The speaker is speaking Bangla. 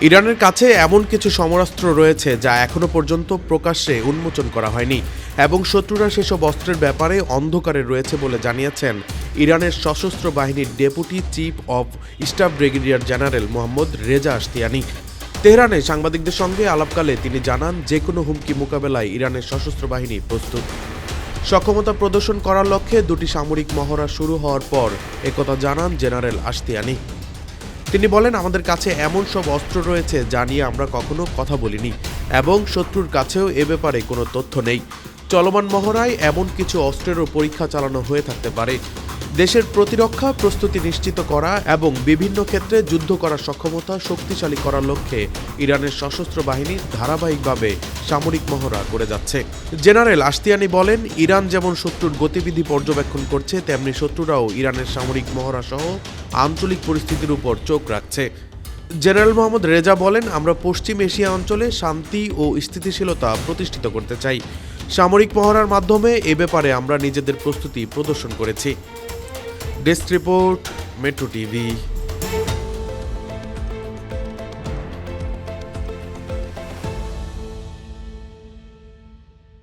ইরানের কাছে এমন কিছু সমরাস্ত্র রয়েছে যা এখনও পর্যন্ত প্রকাশ্যে উন্মোচন করা হয়নি এবং শত্রুরা সেসব অস্ত্রের ব্যাপারে অন্ধকারে রয়েছে বলে জানিয়েছেন ইরানের সশস্ত্র বাহিনীর deputy chief of staff brigadier general Mohammad Reza Ashtiani তেহরানে সাংবাদিকদের সঙ্গে আলাপকালে তিনি জানান যে কোনো হুমকি মোকাবেলায় ইরানের সশস্ত্র বাহিনী প্রস্তুত। সক্ষমতা প্রদর্শন করার লক্ষ্যে দুটি সামরিক মহড়া শুরু হওয়ার পর একথা জানান জেনারেল আশতিয়ানি। তিনি বলেন, আমাদের কাছে এমন সব অস্ত্র রয়েছে যা নিয়ে আমরা কখনো কথা বলিনি এবং শত্রুর কাছেও এ ব্যাপারে কোনো তথ্য নেই। চলমান মহড়ায় এমন কিছু অস্ত্রেরও পরীক্ষা চালানো হয়ে থাকতে পারে দেশের প্রতিরক্ষা প্রস্তুতি নিশ্চিত করা এবং বিভিন্ন ক্ষেত্রে যুদ্ধ করার সক্ষমতা শক্তিশালী করার লক্ষ্যে ইরানের সশস্ত্র বাহিনী ধারাবাহিকভাবে সামরিক মহড়া করে যাচ্ছে। জেনারেল আস্তিয়ানি বলেন, ইরান যেমন শত্রুর গতিবিধি পর্যবেক্ষণ করছে, তেমনি শত্রুরাও ইরানের সামরিক মহড়া সহ আঞ্চলিক পরিস্থিতির উপর চোখ রাখছে। জেনারেল মোহাম্মদ রেজা বলেন, আমরা পশ্চিম এশিয়া অঞ্চলে শান্তি ও স্থিতিশীলতা প্রতিষ্ঠিত করতে চাই। সামরিক মহড়ার মাধ্যমে এ ব্যাপারে আমরা নিজেদের প্রস্তুতি প্রদর্শন করেছি। डिस्ट रिपोर्ट मेट्रो टीवी।